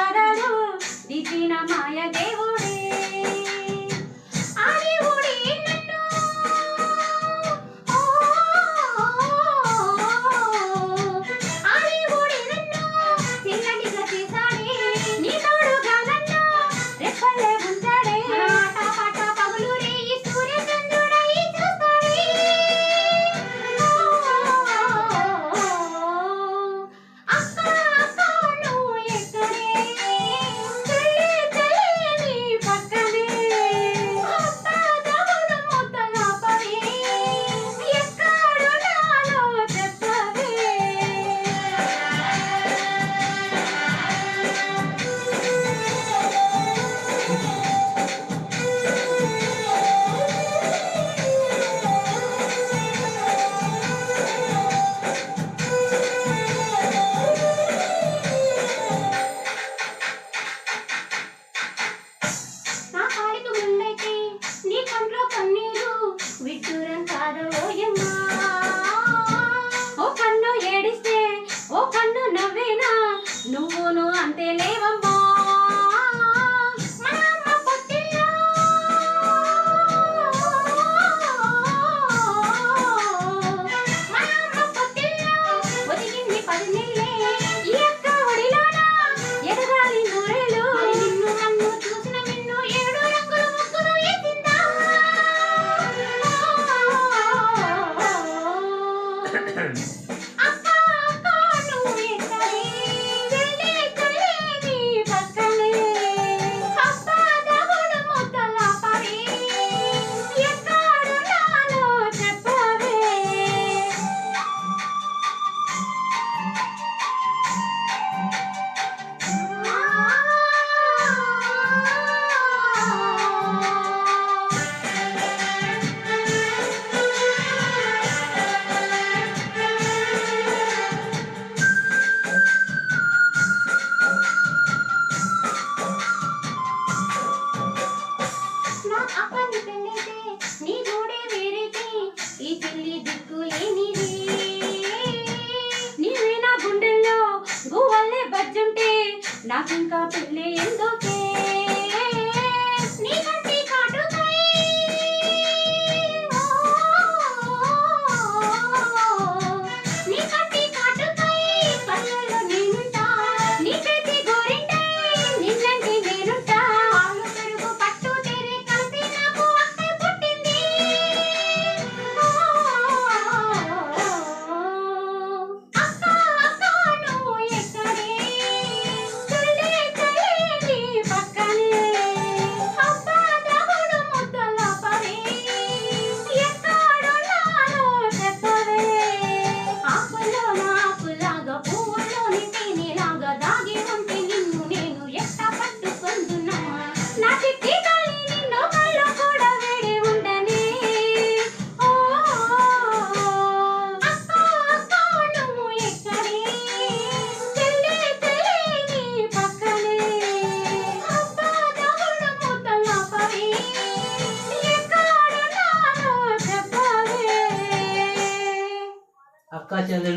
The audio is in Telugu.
తారలు దిచిన మాయ దేవుడే. తల్లి దిక్కులేనిది నీవే నా గుండెల్లో గువ్వల్లే బజ్జుంటే నాకింకా పెళ్ళి ఎందుకే? 现在是